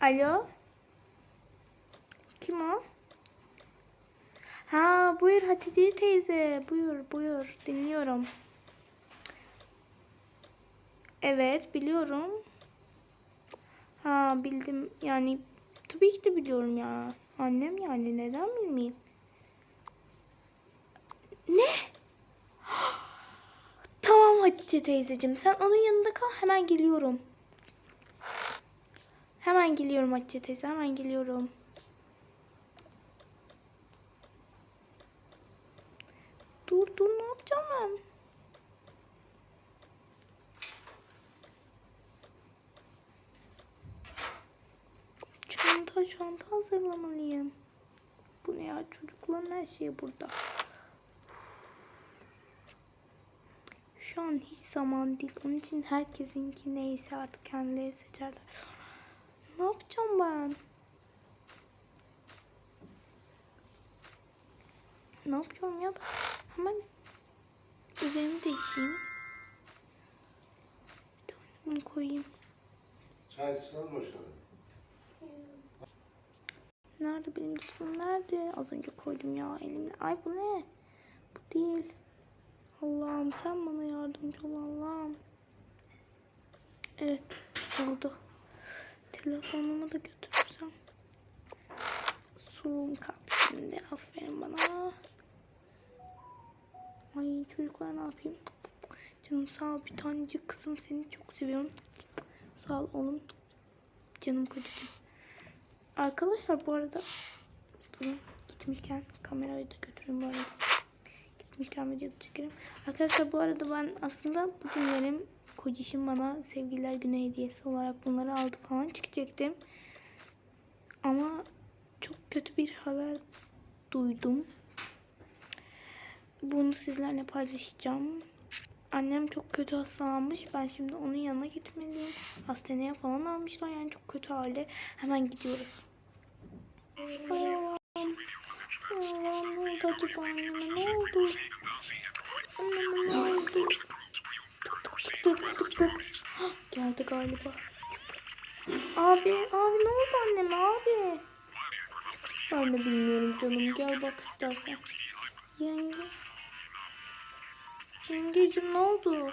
Alo? Kim o? Ha buyur Hatice teyze. Buyur buyur dinliyorum. Evet biliyorum. Ha bildim yani tabii ki de biliyorum ya. Annem yani neden bilmeyeyim? Ne? Tamam Hatice teyzeciğim sen onun yanında kal hemen geliyorum. Hemen geliyorum Hatice teyze hemen geliyorum. Dur dur ne yapacağım ben? Çanta çanta hazırlamalıyım. Bu ne ya çocukların her şeyi burada. Şu an hiç zaman değil. Onun için herkesinki neyse artık kendileri seçerler. Ne yapacağım ben? Ne yapıyorum ya? Hemen üzerimi değişeyim. Bir tane bunu koyayım. Çay içsene boşuna. Nerede benim cüzdanım nerede? Az önce koydum ya elimle. Ay bu ne? Bu değil. Allah'ım sen bana yardımcı ol Allah'ım. Evet oldu. Telefonumu da götürürsem. Suluğum kalktı şimdi. Aferin bana. Ay çocuklar ne yapayım? Canım sağ ol bir tanecik kızım seni çok seviyorum. Sağ ol oğlum. Canım kocacığım. Arkadaşlar bu arada durun gitmişken kamerayı da götürün bu arada. Gitmişken video çekelim. Arkadaşlar bu arada ben aslında bugün benim kocişim bana sevgililer günü hediyesi olarak bunları aldı falan çıkacaktım. Ama çok kötü bir haber duydum. Bunu sizlerle paylaşacağım. Annem çok kötü hastalanmış. Ben şimdi onun yanına gitmeliyim. Hastaneye falan almışlar yani çok kötü hali. Hemen gidiyoruz. Ay Allah'ım. Ne oldu acaba anneme ne oldu? Ne oldu? Tık tık tık Geldi galiba. Abi, abi ne oldu anneme abi? Ben de bilmiyorum canım. Gel bak istersen. Yenge. Yengeciğim ne oldu?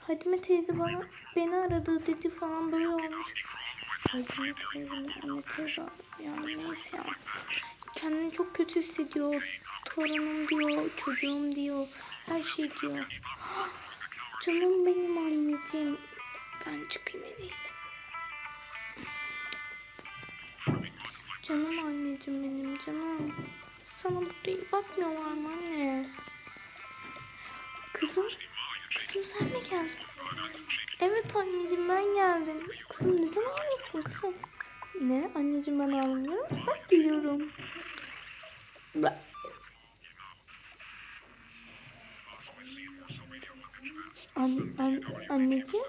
Hadime teyze bana beni aradı dedi falan böyle olmuş. Hadime teyze anne teyze yani neyse ya. Kendini çok kötü hissediyor. Torunum diyor, çocuğum diyor, her şey diyor. Canım benim anneciğim. Ben çıkayım en iyisi. Canım anneciğim benim canım. Sana burada iyi bakmıyorlar mı anne? Kızım, kızım sen mi geldin? Evet anneciğim ben geldim. Kızım neden ağlıyorsun kızım? Ne? Anneciğim ben ağlamıyorum ki bak geliyorum. Bak. An, an, anneciğim.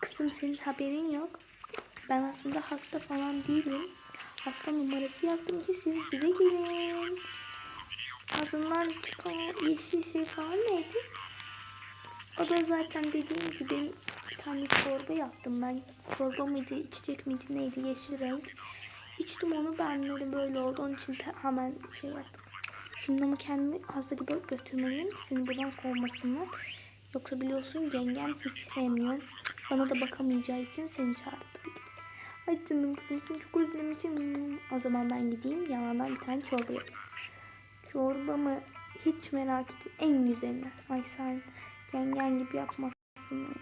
Kızım senin haberin yok. Ben aslında hasta falan değilim. Hasta numarası yaptım ki siz bize gelin. Ağzından çıkan yeşil şey falan neydi? O da zaten dediğim gibi bir tane çorba yaptım ben. Çorba mıydı, içecek miydi, neydi yeşil renk. İçtim onu beğenmedim böyle oldu. Onun için hemen şey yaptım. Şimdi ama kendimi hasta gibi götürmeliyim seni buradan kovmasınlar. Yoksa biliyorsun yengen hiç sevmiyor. Bana da bakamayacağı için seni çağırdı. Ay canım kızım seni çok özlemişim. O zaman ben gideyim yalandan bir tane çorba yapayım. Çorba mı? Hiç merak etme. En güzelinden. Ay sen yengen gibi yapmazsın.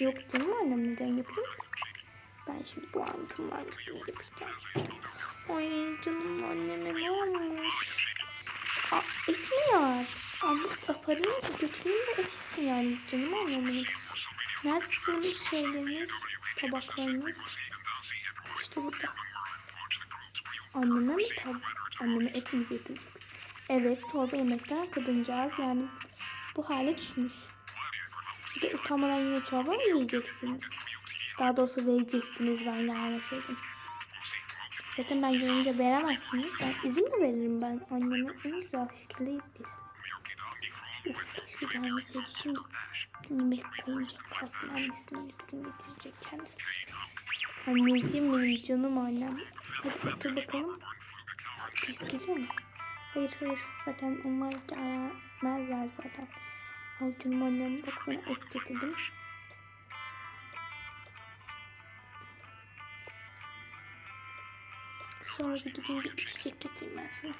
Yok canım annem neden yapayım ki? Ben şimdi bu antımlar gibi yapacağım. Ay canım anneme ne olmuş? Aa, et mi yar? Alıp yaparım götüreyim de et için yani canım benim. Nerede senin şeyleriniz, tabaklarınız? İşte burada. Anneme mi tab anneme et mi getireceksin? Evet, çorba yemekten kadıncağız yani bu hale düşmüş. Siz bir de utanmadan yine çorba mı yiyeceksiniz? Daha doğrusu verecektiniz ben gelmeseydim. Zaten ben gelince veremezsiniz. Ben izin mi veririm ben anneme en güzel şekilde besin. Uf keşke gelmeseydi şimdi. Yemek koyunca kalsın annesinin hepsini getirecek kendisi. Anneciğim benim canım annem. Hadi otur bakalım. Biz geliyor mu? Hayır hayır zaten onlar gelmezler zaten. Al canım annem baksana et getirdim. Sonra da gideyim bir içecek getireyim ben sana.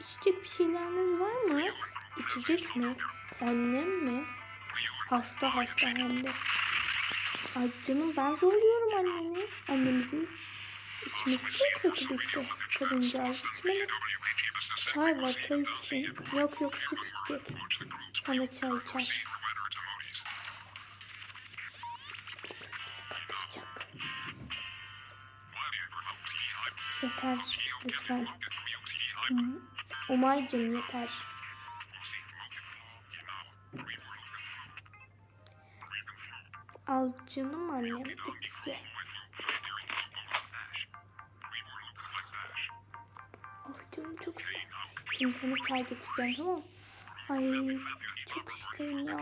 İçecek bir şeyleriniz var mı? İçecek mi? Annem mi? Hasta hasta hem de. Ay canım ben zorluyorum anneni. Annemizi içmesi gerekiyor tabii ki. Kadıncağız içmeli. Çay var çay içsin. Yok yok süt içecek. Sana çay içer. Yeter lütfen. Um- Umaycım yeter. Al canım annem ikisi. Oh canım çok sıcak. Şimdi sana çay getireceğim tamam? Ay çok isterim ya.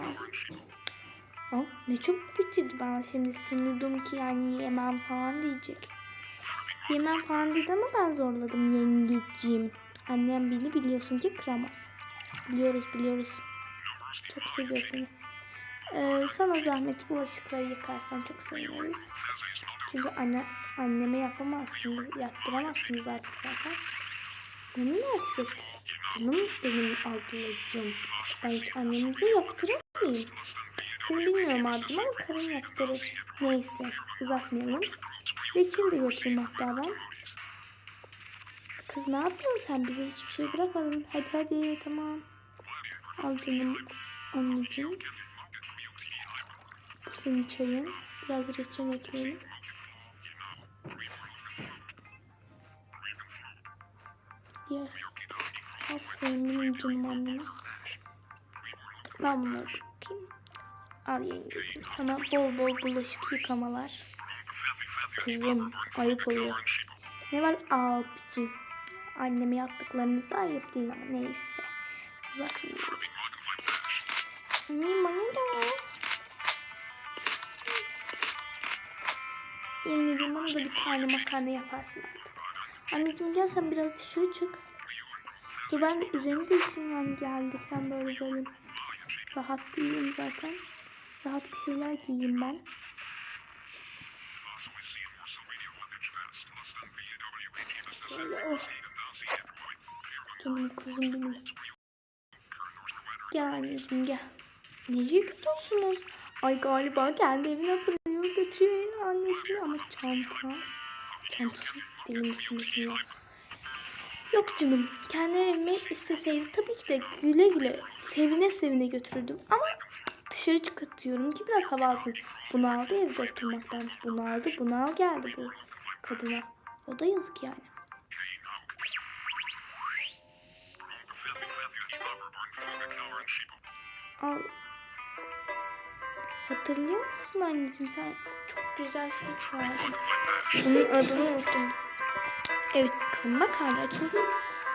Oh, ne çok bitirdi ben şimdi sanıyordum ki yani yemem falan diyecek. Yemem falan dedi ama ben zorladım yengeciğim. Annem beni biliyorsun ki kıramaz. Biliyoruz biliyoruz. Çok seviyor seni. Ee, sana zahmet bulaşıkları yıkarsan çok seviniriz. Çünkü anne, anneme yapamazsınız, yaptıramazsınız artık zaten. Ne münasebet. Canım benim ablacığım. Ben hiç annemizi yaptırır mıyım? Seni bilmiyorum abicim ama karın yaptırır. Neyse uzatmayalım. Reçin de götüreyim hatta ben. Kız ne yapıyorsun sen? Bize hiçbir şey bırakmadın. Hadi hadi tamam. Al canım anneciğim. Bu senin çayın. Biraz reçin ekleyelim. Ya. Aferin benim canım anneme. Ben bunları bakayım. Al yengeciğim. Sana bol bol bulaşık yıkamalar. Kızım ayıp oluyor. Ne var abicim? Anneme yaptıklarınız da ayıp değil ama neyse. Uzatmayalım. Annem bana da var. Yengeciğim bana da bir tane makarna yaparsın artık. Anneciğim gel sen biraz dışarı çık. Dur ben de üzerimi değiştireyim yani geldikten böyle böyle. Rahat değilim zaten. Rahat bir şeyler giyeyim ben. Canım kızım benim. Gel anneciğim gel. Nereye gidiyorsunuz? Ay galiba kendi evine bırakıyor götürüyor annesini ama çanta. Çantası deli misin nesin ya? Yok canım kendi evime isteseydi tabii ki de güle güle sevine sevine götürürdüm ama dışarı çıkartıyorum ki biraz hava alsın. Bunu aldı evde oturmaktan. Bunu aldı bunu al geldi bu kadına. O da yazık yani. Al. Hatırlıyor musun anneciğim sen çok güzel şey çaldın. Bunun adını unuttum. Evet kızım bak hala çünkü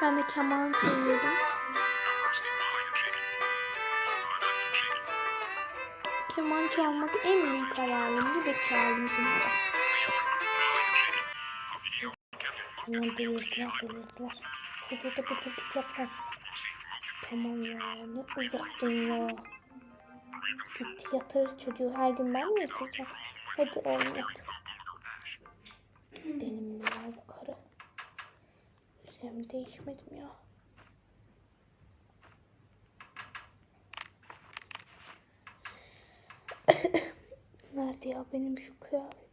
ben de keman çalıyordum. Keman çalmak en büyük hayalimdi ve çaldım sonunda. Bunlar delirdiler delirdiler. Çocuğu da git yat sen. Tamam ya ne uzattın ya. Git yatır çocuğu her gün ben mi yatıracağım? Hadi oğlum yat. Gidelim ya bu karı. Üzerimi değişmedim ya. Nerede ya benim şu kıyafetim?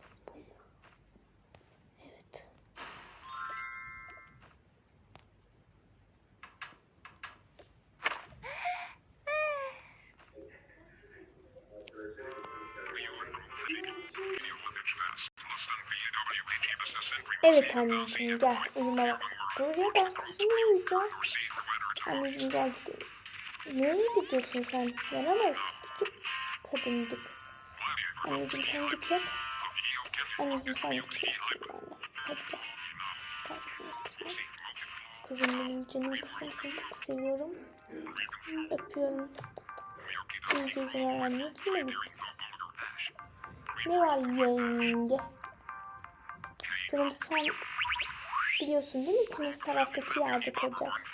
Evet anneciğim gel uyuma vakti. Dur ya ben kızımla uyuyacağım. Anneciğim gel gidelim. Nereye gidiyorsun sen? Yaramaz küçük kadıncık. Anneciğim sen git yat. Anneciğim sen git yat. Hadi gel. Ben seni yatırayım. Kızım benim canım kızım seni çok seviyorum. Öpüyorum. İyi geceler anneciğim benim. Ne var yenge? Canım sen biliyorsun değil mi ikimiz taraftaki yerde kalacaksın.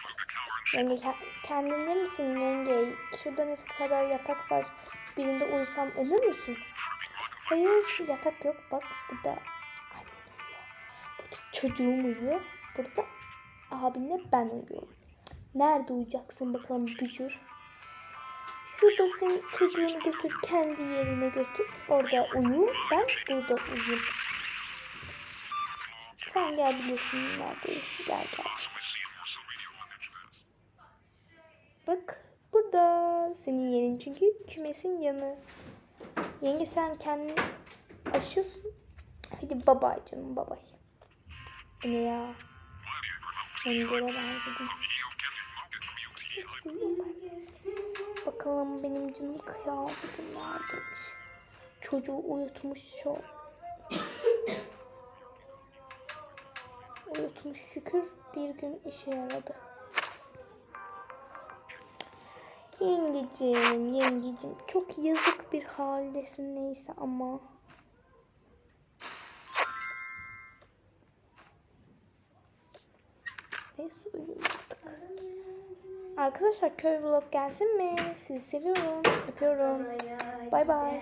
Ke- kendinde misin yenge? Şurada ne kadar yatak var. Birinde uyusam ölür müsün? Hayır yatak yok. Bak burada annen uyuyor. Burada çocuğum uyuyor. Burada da abimle ben uyuyorum. Nerede uyuyacaksın bakalım bücür? Şurada senin çocuğunu götür kendi yerine götür. Orada uyu. Ben burada uyuyayım. Sen gel biliyorsun nerede uyuyorsun. Gel gel. Bak burada senin yerin çünkü kümesin yanı. Yenge sen kendini aşıyorsun. Hadi babay canım babay. Ne ya? Yengelere benzedim. Bakalım benim canım kıyafetim neredeymiş? Çocuğu uyutmuş şu. Uyutmuş şükür bir gün işe yaradı. Yengecim, yengecim çok yazık bir haldesin neyse ama. Neyse uyuyun artık. Arkadaşlar köy vlog gelsin mi? Sizi seviyorum. Öpüyorum. Bay bay.